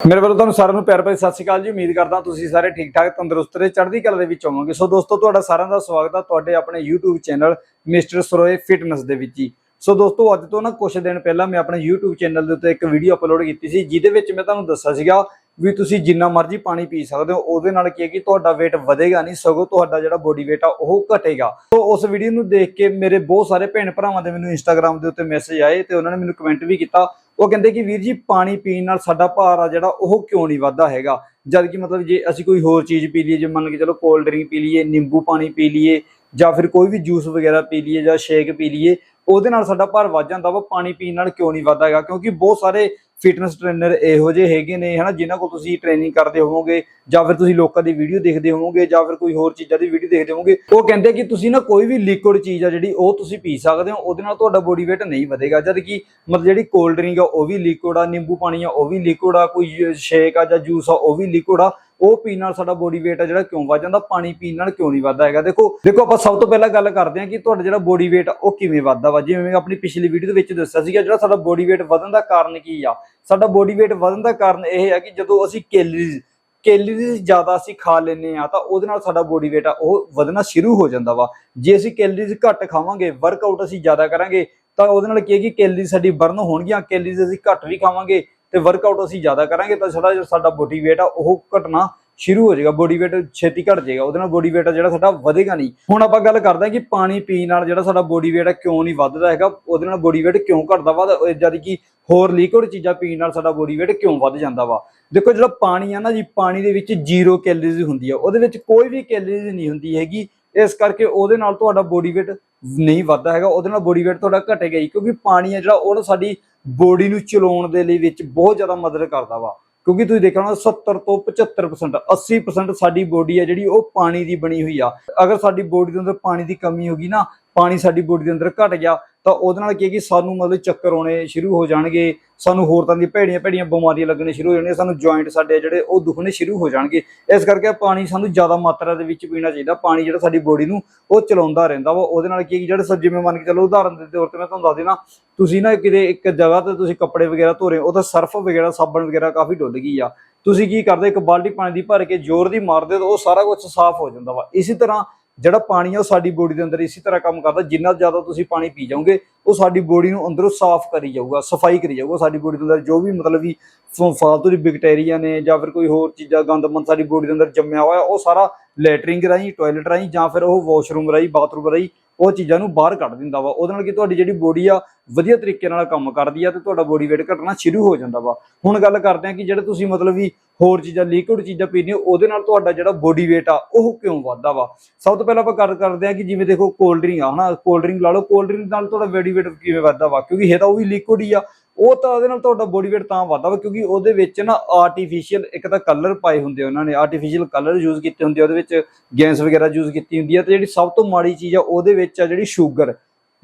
ਮੇਰੇ ਵੱਲੋਂ ਤੁਹਾਨੂੰ ਸਾਰਿਆਂ ਨੂੰ ਪਿਆਰ ਭਰੀ ਸਤਿ ਸ਼੍ਰੀ ਅਕਾਲ ਜੀ। ਉਮੀਦ ਕਰਦਾ ਤੁਸੀਂ ਸਾਰੇ ਠੀਕ ਠਾਕ, ਤੰਦਰੁਸਤ ਤੇ ਚੜ੍ਹਦੀ ਕਲਾ ਦੇ ਵਿੱਚ ਹੋਵੋਗੇ। ਸੋ ਦੋਸਤੋ, ਤੁਹਾਡਾ ਸਾਰਿਆਂ ਦਾ ਸਵਾਗਤ ਹੈ ਤੁਹਾਡੇ ਆਪਣੇ YouTube channel mister Saroye fitness ਦੇ ਵਿੱਚ ਹੀ ਸੋ ਦੋਸਤੋ, ਅੱਜ ਤੋਂ ਨਾ ਕੁਝ ਦਿਨ ਪਹਿਲਾਂ ਮੈਂ ਆਪਣੇ YouTube ਚੈਨਲ ਦੇ ਉੱਤੇ ਇੱਕ ਵੀਡੀਓ ਅਪਲੋਡ ਕੀਤੀ ਸੀ, ਜਿਹਦੇ ਵਿੱਚ ਮੈਂ ਤੁਹਾਨੂੰ ਦੱਸਿਆ ਸੀਗਾ ਵੀ ਤੁਸੀਂ ਜਿੰਨਾ ਮਰਜ਼ੀ ਪਾਣੀ ਪੀ ਸਕਦੇ ਹੋ, ਉਹਦੇ ਨਾਲ ਕੀ ਹੈ ਕਿ ਤੁਹਾਡਾ weight ਵਧੇਗਾ ਨਹੀਂ, ਸਗੋਂ ਤੁਹਾਡਾ ਜਿਹੜਾ ਬੋਡੀ weight ਆ, ਉਹ ਘਟੇਗਾ। ਸੋ ਉਸ ਵੀਡੀਓ ਨੂੰ ਦੇਖ ਕੇ ਮੇਰੇ ਬਹੁਤ ਸਾਰੇ ਭੈਣ ਭਰਾਵਾਂ ਦੇ ਮੈਨੂੰ Instagram ਦੇ ਉੱਤੇ ਮੈਸੇਜ ਆਏ ਤੇ ਉਹਨਾਂ ਨੇ ਮੈਨੂੰ ਕਮੈਂਟ ਵੀ ਕੀਤਾ। ਉਹ ਕਹਿੰਦੇ ਕਿ ਵੀਰ ਜੀ, ਪਾਣੀ ਪੀਣ ਨਾਲ ਸਾਡਾ ਭਾਰ ਆ ਜਿਹੜਾ, ਉਹ ਕਿਉਂ ਨਹੀਂ ਵੱਧਦਾ ਹੈਗਾ? ਜਦ ਕਿ ਮਤਲਬ ਜੇ ਅਸੀਂ ਕੋਈ ਹੋਰ ਚੀਜ਼ ਪੀ ਲਈਏ, ਜੇ ਮੰਨ ਕੇ ਚਲੋ ਕੋਲਡ ਡਰਿੰਕ ਪੀ ਲਈਏ, ਨਿੰਬੂ ਪਾਣੀ ਪੀ ਲਈਏ, ਜਾਂ ਫਿਰ ਕੋਈ ਵੀ ਜੂਸ ਵਗੈਰਾ ਪੀ ਲਈਏ ਜਾਂ ਸ਼ੇਕ ਪੀ ਲਈਏ, ਉਹਦੇ ਨਾਲ ਸਾਡਾ ਭਾਰ ਵੱਧ ਜਾਂਦਾ ਵਾ, ਪਾਣੀ ਪੀਣ ਨਾਲ ਕਿਉਂ ਨਹੀਂ ਵੱਧਦਾ ਹੈਗਾ? ਕਿਉਂਕਿ ਬਹੁਤ ਸਾਰੇ ਫਿਟਨੈਸ ਟ੍ਰੇਨਰ ਇਹੋ ਜਿਹੇ ਹੈਗੇ ਨੇ, ਹਨਾ, ਜਿਨ੍ਹਾਂ ਕੋਲ ਤੁਸੀਂ ਟ੍ਰੇਨਿੰਗ ਕਰਦੇ ਹੋਵੋਗੇ, ਜਾਂ ਫਿਰ ਤੁਸੀਂ ਲੋਕਾਂ ਦੀ ਵੀਡੀਓ ਦੇਖਦੇ ਹੋਵੋਗੇ, ਜਾਂ ਫਿਰ ਕੋਈ ਹੋਰ ਚੀਜ਼ਾਂ ਦੀ ਵੀਡੀਓ ਦੇਖਦੇ ਹੋਵੋਗੇ, ਉਹ ਕਹਿੰਦੇ ਕਿ ਤੁਸੀਂ ਨਾ ਕੋਈ ਵੀ ਲਿਕੁਇਡ ਚੀਜ਼ ਆ ਜਿਹੜੀ ਉਹ ਤੁਸੀਂ ਪੀ ਸਕਦੇ ਹੋ, ਉਹਦੇ ਨਾਲ ਤੁਹਾਡਾ ਬੋਡੀ weight ਨਹੀਂ ਵਧੇਗਾ, ਜਦ ਕਿ ਮਤਲਬ ਜਿਹੜੀ ਕੋਲਡ ਡਰਿੰਕ ਆ, ਉਹ ਵੀ ਲਿਕੁਇਡ ਆ, ਨਿੰਬੂ ਪਾਣੀ ਆ, ਉਹ ਵੀ ਲਿਕੁਇਡ ਆ, ਕੋਈ ਸ਼ੇਕ ਆ ਜਾਂ ਜੂਸ ਆ, ਉਹ ਵੀ ਲਿਕੁਇਡ ਆ ਉਹ ਪੀਣ ਨਾਲ ਸਾਡਾ ਬੋਡੀ weight ਆ ਜਿਹੜਾ ਕਿਉਂ ਵੱਧ ਜਾਂਦਾ? ਪਾਣੀ ਪੀਣ ਨਾਲ ਕਿਉਂ ਨਹੀਂ ਵੱਧਦਾ ਹੈਗਾ? ਦੇਖੋ ਦੇਖੋ, ਆਪਾਂ ਸਭ ਤੋਂ ਪਹਿਲਾਂ ਗੱਲ ਕਰਦੇ ਹਾਂ ਕਿ ਤੁਹਾਡਾ ਜਿਹੜਾ ਬੋਡੀ weight ਆ, ਉਹ ਕਿਵੇਂ ਵੱਧਦਾ ਵਾ? ਜਿਵੇਂ ਮੈਂ ਆਪਣੀ ਪਿਛਲੀ ਵੀਡੀਓ ਦੇ ਵਿੱਚ ਦੱਸਿਆ ਸੀਗਾ, ਜਿਹੜਾ ਸਾਡਾ ਬੋਡੀ weight ਵਧਣ ਦਾ ਕਾਰਨ ਕੀ ਆ? ਸਾਡਾ ਬੋਡੀ weight ਵਧਣ ਦਾ ਕਾਰਨ ਇਹ ਹੈ ਕਿ ਜਦੋਂ ਅਸੀਂ ਕੈਲਰੀਜ਼ ਕੈਲਰੀਜ਼ ਜ਼ਿਆਦਾ ਅਸੀਂ ਖਾ ਲੈਂਦੇ ਆ ਤਾਂ ਉਹਦੇ ਨਾਲ ਸਾਡਾ ਬੋਡੀ weight ਆ, ਉਹ ਵਧਣਾ ਸ਼ੁਰੂ ਹੋ ਜਾਂਦਾ ਵਾ। ਜੇ ਅਸੀਂ ਕੈਲਰੀਜ਼ ਘੱਟ ਖਾਵਾਂਗੇ ਵਰਕਆਊਟ ਅਸੀਂ ਜ਼ਿਆਦਾ ਕਰਾਂਗੇ, ਤਾਂ ਉਹਦੇ ਨਾਲ ਕੀ ਹੈ ਕਿ ਕੈਲਰੀਜ਼ ਸਾਡੀ ਬਰਨ ਹੋਣਗੀਆਂ ਕੈਲਰੀਜ਼ ਅਸੀਂ ਘੱਟ ਵੀ ਖਾਵਾਂਗੇ ਤੇ ਵਰਕਆਊਟ ਅਸੀਂ ਜ਼ਿਆਦਾ ਕਰਾਂਗੇ ਤਾਂ ਸਾਡਾ ਜਿਹੜਾ ਸਾਡਾ ਬੋਡੀ weight ਆ, ਉਹ ਘਟਣਾ ਸ਼ੁਰੂ ਹੋ ਜਾਏਗਾ। ਬੋਡੀ weight ਛੇਤੀ ਘਟ ਜਾਏਗਾ। ਉਹਦੇ ਨਾਲ ਬੋਡੀ weight ਆ ਜਿਹੜਾ ਸਾਡਾ ਵਧੇਗਾ ਨਹੀਂ। ਹੁਣ ਆਪਾਂ ਗੱਲ ਕਰਦੇ ਹਾਂ ਕਿ ਪਾਣੀ ਪੀਣ ਨਾਲ ਜਿਹੜਾ ਸਾਡਾ ਬੋਡੀ weight ਆ ਕਿਉਂ ਨਹੀਂ ਵੱਧਦਾ ਹੈਗਾ? ਉਹਦੇ ਨਾਲ ਬੋਡੀ weight ਕਿਉਂ ਘਟਦਾ ਵਾ? ਤਾਂ ਜਦ ਕਿ ਹੋਰ ਲਿਕੁਇਡ ਚੀਜ਼ਾਂ ਪੀਣ ਨਾਲ ਸਾਡਾ ਬੋਡੀ weight ਕਿਉਂ ਵੱਧ ਜਾਂਦਾ ਵਾ? ਦੇਖੋ ਜਿਹੜਾ ਪਾਣੀ ਆ ਨਾ ਜੀ, ਪਾਣੀ ਦੇ ਵਿੱਚ ਜ਼ੀਰੋ ਕੈਲਰੀਜ਼ ਹੁੰਦੀ ਆ। ਉਹਦੇ ਵਿੱਚ ਕੋਈ ਵੀ ਕੈਲਰੀਜ਼ ਨਹੀਂ ਹੁੰਦੀ ਹੈਗੀ। ਇਸ ਕਰਕੇ ਉਹਦੇ ਨਾਲ ਤੁਹਾਡਾ ਬੋਡੀ weight ਨਹੀਂ ਵੱਧਦਾ ਹੈਗਾ, ਉਹਦੇ ਨਾਲ ਬੋਡੀ weight ਤੁਹਾਡਾ ਘਟੇਗਾ ਹੀ ਕਿਉਂਕਿ ਪਾਣੀ ਆ ਜਿਹੜਾ, ਉਹ ਨਾ ਸਾਡੀ ਬੋਡੀ ਨੂੰ ਚਲਾਉਣ ਦੇ ਲਈ ਵਿੱਚ ਬਹੁਤ ਜ਼ਿਆਦਾ ਮਦਦ ਕਰਦਾ ਵਾ। ਕਿਉਂਕਿ ਤੁਸੀਂ ਦੇਖਿਆ ਹੋਣਾ 70 ਤੋਂ 75% 80% ਸਾਡੀ ਬੋਡੀ ਆ ਜਿਹੜੀ, ਉਹ ਪਾਣੀ ਦੀ ਬਣੀ ਹੋਈ ਆ। ਅਗਰ ਸਾਡੀ ਬੋਡੀ ਦੇ ਅੰਦਰ ਪਾਣੀ ਦੀ ਕਮੀ ਹੋ ਗਈ ਨਾ, ਪਾਣੀ ਸਾਡੀ ਬੋਡੀ ਦੇ ਅੰਦਰ ਘਟ ਗਿਆ ਤਾਂ ਉਹਦੇ ਨਾਲ ਕੀ ਕਿ ਸਾਨੂੰ ਮਤਲਬ ਚੱਕਰ ਆਉਣੇ ਸ਼ੁਰੂ ਹੋ ਜਾਣਗੇ, ਸਾਨੂੰ ਹੋਰ ਤਰ੍ਹਾਂ ਦੀਆਂ ਭੈੜੀਆਂ ਭੈੜੀਆਂ ਬਿਮਾਰੀਆਂ ਲੱਗਣੇ ਸ਼ੁਰੂ ਹੋ ਜਾਣਗੀਆਂ, ਸਾਨੂੰ ਜੁਆਇੰਟ ਸਾਡੇ ਜਿਹੜੇ ਉਹ ਦੁਖਣੇ ਸ਼ੁਰੂ ਹੋ ਜਾਣਗੇ। ਇਸ ਕਰਕੇ ਪਾਣੀ ਸਾਨੂੰ ਜ਼ਿਆਦਾ ਮਾਤਰਾ ਦੇ ਵਿੱਚ ਪੀਣਾ ਚਾਹੀਦਾ, ਪਾਣੀ ਜਿਹੜਾ ਸਾਡੀ ਬੋਡੀ ਨੂੰ ਉਹ ਚਲਾਉਂਦਾ ਰਹਿੰਦਾ ਵਾ। ਉਹਦੇ ਨਾਲ ਕੀ ਹੈ ਕਿ ਜਿਹੜੇ ਸ- ਜਿਵੇਂ ਮੰਨ ਕੇ ਚਲੋ ਉਦਾਹਰਨ ਦੇ ਤੌਰ ਤੇ ਮੈਂ ਤੁਹਾਨੂੰ ਦੱਸ ਦੇਣਾ ਤੁਸੀਂ ਨਾ ਕਿਤੇ ਇੱਕ ਜਗ੍ਹਾ ਤੇ ਤੁਸੀਂ ਕੱਪੜੇ ਵਗੈਰਾ ਧੋ ਰਹੇ ਹੋ ਉਹਦਾ ਸਰਫ ਵਗੈਰਾ, ਸਾਬਣ ਵਗੈਰਾ ਕਾਫੀ ਡੁੱਲ ਗਈ ਆ। ਤੁਸੀਂ ਕੀ ਕਰਦੇ ਇੱਕ ਬਾਲਟੀ ਪਾਣੀ ਦੀ ਭਰ ਕੇ ਜ਼ੋਰ ਦੀ ਮਾਰਦੇ ਤਾਂ ਉਹ ਸਾਰਾ ਕੁਝ ਸਾਫ਼ ਹੋ ਜਾਂਦਾ ਵਾ। ਇਸੇ ਤਰ੍ਹਾਂ ਜਿਹੜਾ ਪਾਣੀ ਆ ਉਹ ਸਾਡੀ ਬੋਡੀ ਦੇ ਅੰਦਰ ਇਸੇ ਤਰ੍ਹਾਂ ਕੰਮ ਕਰਦਾ, ਜਿੰਨਾ ਜ਼ਿਆਦਾ ਤੁਸੀਂ ਪਾਣੀ ਪੀ ਜਾਓਗੇ, ਉਹ ਸਾਡੀ ਬੋਡੀ ਨੂੰ ਅੰਦਰੋਂ ਸਾਫ਼ ਕਰੀ ਜਾਊਗਾ, ਸਫ਼ਾਈ ਕਰੀ ਜਾਊਗਾ ਸਾਡੀ ਬੋਡੀ ਦੇ ਅੰਦਰ ਜੋ ਵੀ ਮਤਲਬ ਵੀ ਫਾਲਤੂ ਦੀ ਬੈਕਟੀਰੀਆ ਨੇ ਜਾਂ ਫਿਰ ਕੋਈ ਹੋਰ ਚੀਜ਼ਾਂ, ਗੰਦਮੰਦ ਸਾਡੀ ਬੋਡੀ ਦੇ ਅੰਦਰ ਜੰਮਿਆ ਹੋਇਆ, ਉਹ ਸਾਰਾ ਲੈਟਰਿੰਗ ਰਾਹੀਂ, ਟਾਇਲਟ ਰਾਹੀਂ ਜਾਂ ਫਿਰ ਉਹ ਵਾਸ਼ਰੂਮ ਰਾਹੀਂ, ਬਾਥਰੂਮ ਰਾਹੀਂ ਉਹ ਚੀਜ਼ਾਂ ਨੂੰ ਬਾਹਰ ਕੱਢ ਦਿੰਦਾ ਵਾ। ਉਹਦੇ ਨਾਲ ਕਿ ਤੁਹਾਡੀ ਜਿਹੜੀ ਬੋਡੀ ਆ, ਵਧੀਆ ਤਰੀਕੇ ਨਾਲ ਕੰਮ ਕਰਦੀ ਆ ਤੇ ਤੁਹਾਡਾ ਬੋਡੀ weight ਘਟਣਾ ਸ਼ੁਰੂ ਹੋ ਜਾਂਦਾ ਵਾ। ਹੁਣ ਗੱਲ ਕਰਦੇ ਆ ਕਿ ਜਿਹੜੇ ਤੁਸੀਂ ਮਤਲਬ ਵੀ ਹੋਰ ਚੀਜ਼ਾਂ ਲਿਕੁਇਡ ਚੀਜ਼ਾਂ ਪੀਂਦੇ ਹੋ, ਉਹਦੇ ਨਾਲ ਤੁਹਾਡਾ ਜਿਹੜਾ ਬੋਡੀ weight ਆ, ਉਹ ਕਿਉਂ ਵੱਧਦਾ ਵਾ? ਸਭ ਤੋਂ ਪਹਿਲਾਂ ਆਪਾਂ ਗੱਲ ਕਰਦੇ ਆ ਕਿ ਜਿਵੇਂ ਦੇਖੋ ਕੋਲਡ ਡਰਿੰਕ ਆ, ਹਨਾ? ਕੋਲਡ ਡਰਿੰਕ ਲਾ ਲਓ ਕੋਲਡ ਡਰਿੰਕ ਨਾਲ ਤੁਹਾਡਾ ਬੋਡੀ weight ਕਿਵੇਂ ਵੱਧਦਾ ਵਾ? ਕਿਉਂਕਿ ਇਹ ਤਾਂ ਉਹ ਵੀ ਲਿਕੁਇਡ ਹੀ ਆ। ਉਹ ਤਾਂ ਉਹਦੇ ਨਾਲ ਤੁਹਾਡਾ ਬੋਡੀ weight ਤਾਂ ਵੱਧਦਾ ਵਾ ਕਿਉਂਕਿ ਉਹਦੇ ਵਿੱਚ ਨਾ ਆਰਟੀਫੀਸ਼ੀਅਲ ਇੱਕ ਤਾਂ ਕਲਰ ਪਾਏ ਹੁੰਦੇ ਉਹਨਾਂ ਨੇ ਆਰਟੀਫੀਸ਼ੀਅਲ ਕਲਰ ਯੂਜ਼ ਕੀਤੇ ਹੁੰਦੇ ਆ, ਉਹਦੇ ਵਿੱਚ ਗੈਸ ਵਗੈਰਾ ਯੂਜ਼ ਕੀਤੀ ਹੁੰਦੀ ਆ ਤੇ ਜਿਹੜੀ ਸਭ ਤੋਂ ਮਾੜੀ ਚੀਜ਼ ਆ ਉਹਦੇ ਵਿੱਚ ਆ ਜਿਹੜੀ ਸ਼ੂਗਰ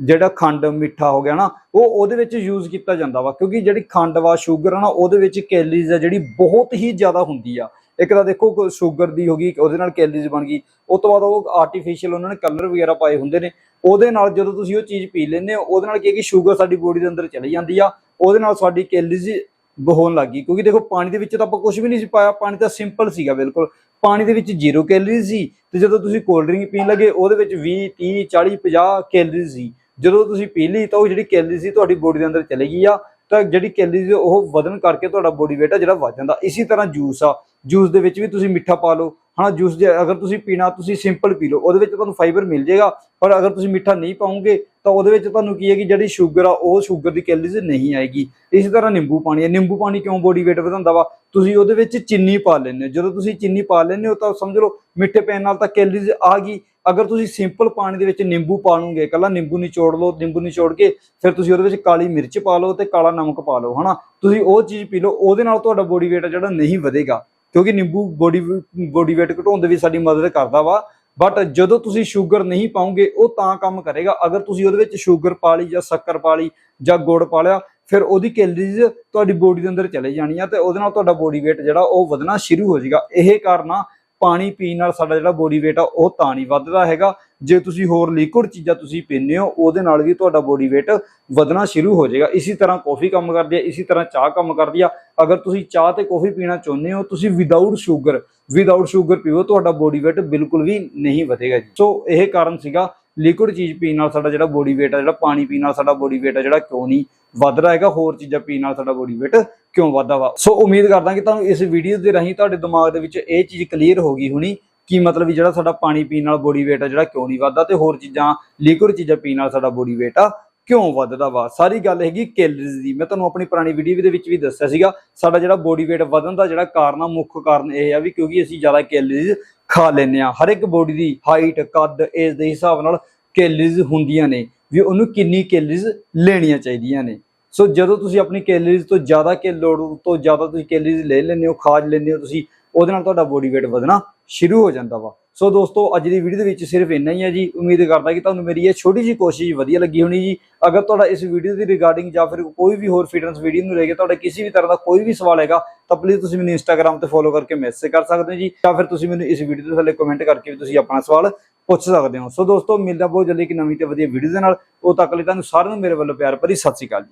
ਜਿਹੜਾ ਖੰਡ ਮਿੱਠਾ ਹੋ ਗਿਆ ਨਾ ਉਹ ਉਹਦੇ ਵਿੱਚ ਯੂਜ਼ ਕੀਤਾ ਜਾਂਦਾ ਵਾ ਕਿਉਂਕਿ ਜਿਹੜੀ ਖੰਡ ਵਾ ਸ਼ੂਗਰ ਆ ਨਾ ਉਹਦੇ ਵਿੱਚ ਕੈਲਰੀਜ਼ ਆ ਜਿਹੜੀ ਬਹੁਤ ਹੀ ਜ਼ਿਆਦਾ ਹੁੰਦੀ ਆ। ਇੱਕ ਤਾਂ ਦੇਖੋ ਸ਼ੂਗਰ ਦੀ ਹੋ ਗਈ ਉਹਦੇ ਨਾਲ ਕੈਲਰੀਜ਼ ਬਣ ਗਈ ਉਸ ਤੋਂ ਬਾਅਦ ਉਹ ਆਰਟੀਫੀਸ਼ੀਅਲ ਉਹਨਾਂ ਨੇ ਕਲਰ ਵਗੈਰਾ ਪਾਏ ਹੁੰਦੇ ਨੇ ਉਹਦੇ ਨਾਲ ਜਦੋਂ ਤੁਸੀਂ ਉਹ ਚੀਜ਼ ਪੀ ਲੈਂਦੇ ਹੋ ਉਹਦੇ ਨਾਲ ਕੀ ਹੈ ਕਿ ਸ਼ੂਗਰ ਸਾਡੀ ਬੋਡੀ ਦੇ ਅੰਦਰ ਚਲੀ ਜਾਂਦੀ ਆ ਉਹਦੇ ਨਾਲ ਸਾਡੀ ਕੈਲਰੀਜ਼ ਹੋਣ ਲੱਗੀ ਕਿਉਂਕਿ ਦੇਖੋ, ਪਾਣੀ ਦੇ ਵਿੱਚ ਤਾਂ ਆਪਾਂ ਕੁਝ ਵੀ ਨਹੀਂ ਸੀ ਪਾਇਆ। ਪਾਣੀ ਤਾਂ ਸਿੰਪਲ ਸੀਗਾ, ਬਿਲਕੁਲ। ਪਾਣੀ ਦੇ ਵਿੱਚ ਜ਼ੀਰੋ ਕੈਲਰੀਜ਼ ਸੀ ਤੇ ਜਦੋਂ ਤੁਸੀਂ ਕੋਲਡ ਡਰਿੰਕ ਪੀਣ ਲੱਗੇ, ਉਹਦੇ ਵਿੱਚ 20 30 40 50 ਕੈਲਰੀਜ਼ ਸੀ। ਜਦੋਂ ਤੁਸੀਂ ਪੀ ਲਈ ਤਾਂ ਉਹ ਜਿਹੜੀ ਕੈਲਰੀਜ਼ ਸੀ ਤੁਹਾਡੀ ਬੋਡੀ ਦੇ ਅੰਦਰ ਚਲੇ ਗਈ ਆ। ਤਾਂ ਜਿਹੜੀ ਕੈਲਰੀਜ਼ ਉਹ ਵਧਣ ਕਰਕੇ ਤੁਹਾਡਾ ਬੋਡੀ weight ਆ ਜਿਹੜਾ ਵੱਧ ਜਾਂਦਾ। ਇਸੇ ਤਰ੍ਹਾਂ ਜੂਸ ਆ। ਜੂਸ ਦੇ ਵਿੱਚ ਵੀ ਤੁਸੀਂ ਮਿੱਠਾ ਪਾ ਲਓ। ਹਨਾ ਜੂਸ ਜੇ ਅਗਰ ਤੁਸੀਂ ਪੀਣਾ, ਤੁਸੀਂ ਸਿੰਪਲ ਪੀ ਲਓ। ਉਹਦੇ ਵਿੱਚ ਤੁਹਾਨੂੰ ਫਾਈਬਰ ਮਿਲ ਜਾਏਗਾ। ਪਰ ਅਗਰ ਤੁਸੀਂ ਮਿੱਠਾ ਨਹੀਂ ਪਾਉਂਗੇ ਤਾਂ ਉਹਦੇ ਵਿੱਚ ਤੁਹਾਨੂੰ ਕੀ ਹੈ ਕਿ ਜਿਹੜੀ ਸ਼ੂਗਰ ਆ, ਉਹ ਸ਼ੂਗਰ ਦੀ ਕੈਲਰੀਜ਼ ਨਹੀਂ ਆਏਗੀ। ਇਸੇ ਤਰ੍ਹਾਂ ਨਿੰਬੂ ਪਾਣੀ ਹੈ। ਨਿੰਬੂ ਪਾਣੀ ਕਿਉਂ ਬੋਡੀ weight ਵਧਾਉਂਦਾ ਵਾ? ਤੁਸੀਂ ਉਹਦੇ ਵਿੱਚ ਚੀਨੀ ਪਾ ਲੈਂਦੇ ਹੋ। ਜਦੋਂ ਤੁਸੀਂ ਚੀਨੀ ਪਾ ਲੈਂਦੇ ਹੋ ਤਾਂ ਸਮਝ ਲਓ, ਮਿੱਠੇ ਪੈਣ ਨਾਲ ਤਾਂ ਕੈਲਰੀਜ਼ ਆ ਗਈ। ਅਗਰ ਤੁਸੀਂ ਸਿੰਪਲ ਪਾਣੀ ਦੇ ਵਿੱਚ ਨਿੰਬੂ ਪਾ ਲਓਗੇ ਕੱਲਾ ਨਿੰਬੂ ਨਿਚੋੜ ਲਓ, ਨਿੰਬੂ ਨਿਚੋੜ ਕੇ ਫਿਰ ਤੁਸੀਂ ਉਹਦੇ ਵਿੱਚ ਕਾਲੀ ਮਿਰਚ ਪਾ ਲਓ ਤੇ ਕਾਲਾ ਨਮਕ ਪਾ ਲਓ, ਹਨਾ? ਤੁਸੀਂ ਉਹ ਚੀਜ਼ ਪੀ ਲਓ, ਉਹਦੇ ਨਾਲ ਤੁਹਾਡਾ ਬੋਡੀ weight ਆ ਜਿਹੜਾ ਨਹੀਂ ਵਧੇਗਾ। ਕਿਉਂਕਿ ਨਿੰਬੂ ਬੋਡੀ ਬੋਡੀ weight ਘਟਾਉਣ ਦੇ ਵਿੱਚ ਸਾਡੀ ਮਦਦ ਕਰਦਾ ਵਾ। ਬਟ ਜਦੋਂ ਤੁਸੀਂ ਸ਼ੂਗਰ ਨਹੀਂ ਪਾਉਂਗੇ, ਉਹ ਤਾਂ ਕੰਮ ਕਰੇਗਾ। ਅਗਰ ਤੁਸੀਂ ਉਹਦੇ ਵਿੱਚ ਸ਼ੂਗਰ ਪਾ ਲਈ ਜਾਂ ਸ਼ੱਕਰ ਪਾ ਲਈ ਜਾਂ ਗੁੜ ਪਾ ਲਿਆ, ਫਿਰ ਉਹਦੀ ਕੈਲਰੀਜ਼ ਤੁਹਾਡੀ ਬੋਡੀ ਦੇ ਅੰਦਰ ਚਲੇ ਜਾਣੀਆਂ ਤੇ ਉਹਦੇ ਨਾਲ ਤੁਹਾਡਾ ਬੋਡੀ weight ਜਿਹੜਾ ਉਹ ਵਧਣਾ ਸ਼ੁਰੂ ਹੋ ਜਾਏਗਾ। ਇਹ ਕਾਰਨ ਆ ਪਾਣੀ ਪੀਣ ਨਾਲ ਸਾਡਾ ਜਿਹੜਾ ਬੋਡੀ weight ਆ, ਉਹ ਤਾਂ ਨਹੀਂ ਵੱਧਦਾ ਹੈਗਾ। ਜੇ ਤੁਸੀਂ ਹੋਰ ਲਿਕੁਇਡ ਚੀਜ਼ਾਂ ਤੁਸੀਂ ਪੀਂਦੇ ਹੋ, ਉਹਦੇ ਨਾਲ ਵੀ ਤੁਹਾਡਾ ਬੋਡੀ weight ਵਧਣਾ ਸ਼ੁਰੂ ਹੋ ਜਾਏਗਾ। ਇਸੇ ਤਰ੍ਹਾਂ ਕਾਫੀ ਕੰਮ ਕਰਦੀ ਹੈ ਇਸੇ ਤਰ੍ਹਾਂ ਚਾਹ ਕੰਮ ਕਰਦੀ ਆ। ਅਗਰ ਤੁਸੀਂ ਚਾਹ ਤੇ ਕਾਫੀ ਪੀਣਾ ਚਾਹੁੰਦੇ ਹੋ, ਤੁਸੀਂ ਵਿਦਆਊਟ ਸ਼ੂਗਰ ਵਿਦਆਊਟ ਸ਼ੂਗਰ ਪੀਓ, ਤੁਹਾਡਾ ਬੋਡੀ weight ਬਿਲਕੁਲ ਵੀ ਨਹੀਂ ਵਧੇਗਾ ਜੀ। ਸੋ ਇਹ ਕਾਰਨ ਸੀਗਾ ਲਿਕੁਇਡ ਚੀਜ਼ ਪੀਣ ਨਾਲ ਸਾਡਾ ਜਿਹੜਾ ਬੋਡੀ weight ਆ, ਜਿਹੜਾ ਪਾਣੀ ਪੀਣ ਨਾਲ ਸਾਡਾ ਬੋਡੀ weight ਆ, ਜਿਹੜਾ ਕਿਉਂ ਨਹੀਂ ਵੱਧ ਰਿਹਾ ਹੈਗਾ, ਹੋਰ ਚੀਜ਼ਾਂ ਪੀਣ ਨਾਲ ਸਾਡਾ ਬੋਡੀ weight ਕਿਉਂ ਵੱਧਦਾ ਵਾ? ਸੋ ਉਮੀਦ ਕਰਦਾ ਕਿ ਤੁਹਾਨੂੰ ਇਸ ਵੀਡੀਓ ਦੇ ਰਾਹੀਂ ਤੁਹਾਡੇ ਦਿਮਾਗ ਦੇ ਵਿੱਚ ਇਹ ਚੀਜ਼ ਕਲੀਅਰ ਹੋ ਗਈ ਹੋਣੀ। ਕਿ ਮਤਲਬ ਵੀ ਜਿਹੜਾ ਸਾਡਾ ਪਾਣੀ ਪੀਣ ਨਾਲ ਬੋਡੀ weight ਆ ਜਿਹੜਾ ਕਿਉਂ ਨਹੀਂ ਵੱਧਦਾ ਤੇ ਹੋਰ ਚੀਜ਼ਾਂ ਲਿਕੁਇਡ ਚੀਜ਼ਾਂ ਪੀਣ ਨਾਲ ਸਾਡਾ ਬੋਡੀ weight ਆ ਕਿਉਂ ਵੱਧਦਾ ਵਾ? ਸਾਰੀ ਗੱਲ ਹੈਗੀ ਕੈਲਰੀਜ਼ ਦੀ। ਮੈਂ ਤੁਹਾਨੂੰ ਆਪਣੀ ਪੁਰਾਣੀ ਵੀਡੀਓ ਦੇ ਵਿੱਚ ਵੀ ਦੱਸਿਆ ਸੀਗਾ, ਸਾਡਾ ਜਿਹੜਾ ਬੋਡੀ weight ਵਧਣ ਦਾ ਜਿਹੜਾ ਕਾਰਨ ਆ, ਮੁੱਖ ਕਾਰਨ ਇਹ ਆ ਵੀ ਕਿਉਂਕਿ ਅਸੀਂ ਜ਼ਿਆਦਾ ਕੈਲਰੀਜ਼ ਖਾ ਲੈਂਦੇ ਆ ਹਰ ਇੱਕ ਬੋਡੀ ਦੀ ਹਾਈਟ ਕੱਦ ਏਜ ਦੇ ਹਿਸਾਬ ਨਾਲ ਕੈਲਰੀਜ਼ ਹੁੰਦੀਆਂ ਨੇ ਵੀ ਉਹਨੂੰ ਕਿੰਨੀ ਕੈਲਰੀਜ਼ ਲੈਣੀਆਂ ਚਾਹੀਦੀਆਂ ਨੇ। ਸੋ ਜਦੋਂ ਤੁਸੀਂ ਆਪਣੀ ਕੈਲਰੀਜ਼ ਤੋਂ ਜ਼ਿਆਦਾ ਕੇ ਲੋੜ ਤੋਂ ਜ਼ਿਆਦਾ ਤੁਸੀਂ ਕੈਲਰੀਜ਼ ਲੈ ਲੈਂਦੇ ਹੋ ਖਾ ਲੈਂਦੇ ਹੋ ਤੁਸੀਂ ਉਹਦੇ ਨਾਲ ਤੁਹਾਡਾ ਬੋਡੀ weight ਵਧਣਾ ਸ਼ੁਰੂ ਹੋ ਜਾਂਦਾ ਵਾ। ਸੋ ਦੋਸਤੋ, ਅੱਜ ਦੀ ਵੀਡੀਓ ਦੇ ਵਿੱਚ ਸਿਰਫ ਇੰਨਾ ਹੀ ਹੈ ਜੀ। ਉਮੀਦ ਕਰਦਾ ਕਿ ਤੁਹਾਨੂੰ ਮੇਰੀ ਇਹ ਛੋਟੀ ਜਿਹੀ ਕੋਸ਼ਿਸ਼ ਵਧੀਆ ਲੱਗੀ ਹੋਣੀ ਜੀ। ਅਗਰ ਤੁਹਾਡਾ ਇਸ ਵੀਡੀਓ ਦੀ ਰਿਗਾਰਡਿੰਗ ਜਾਂ ਫਿਰ ਕੋਈ ਵੀ ਹੋਰ ਫਿਟਨੈਸ ਵੀਡੀਓ ਨੂੰ ਲੈ ਕੇ ਤੁਹਾਡਾ ਕਿਸੇ ਵੀ ਤਰ੍ਹਾਂ ਦਾ ਕੋਈ ਵੀ ਸਵਾਲ ਹੈਗਾ, ਤਾਂ ਪਲੀਜ਼ ਤੁਸੀਂ ਮੈਨੂੰ ਇੰਸਟਾਗ੍ਰam ਤੇ ਫੋਲੋ ਕਰਕੇ ਮੈਸੇਜ ਕਰ ਸਕਦੇ ਹੋ ਜੀ। ਜਾਂ ਫਿਰ ਤੁਸੀਂ ਮੈਨੂੰ ਇਸ ਵੀਡੀਓ ਦੇ ਥੱਲੇ ਕਮੈਂਟ ਕਰਕੇ ਵੀ ਤੁਸੀਂ ਆਪਣਾ ਸਵਾਲ ਪੁੱਛ ਸਕਦੇ ਹੋ। ਸੋ ਦੋਸਤੋ, ਮਿਲਦਾ ਬਹੁਤ ਜਲਦੀ ਇੱਕ ਨਵੀਂ ਤੇ ਵਧੀਆ ਵੀਡੀਓ ਦੇ ਨਾਲ। ਉਹ ਤੱਕ ਲਈ ਤੁਹਾਨੂੰ ਸਾਰਿਆਂ ਨੂੰ ਮੇਰੇ ਵੱਲੋਂ ਪਿਆਰ ਭਰੀ ਸਤਿ ਸ਼੍ਰੀ ਅਕਾਲ ਜੀ।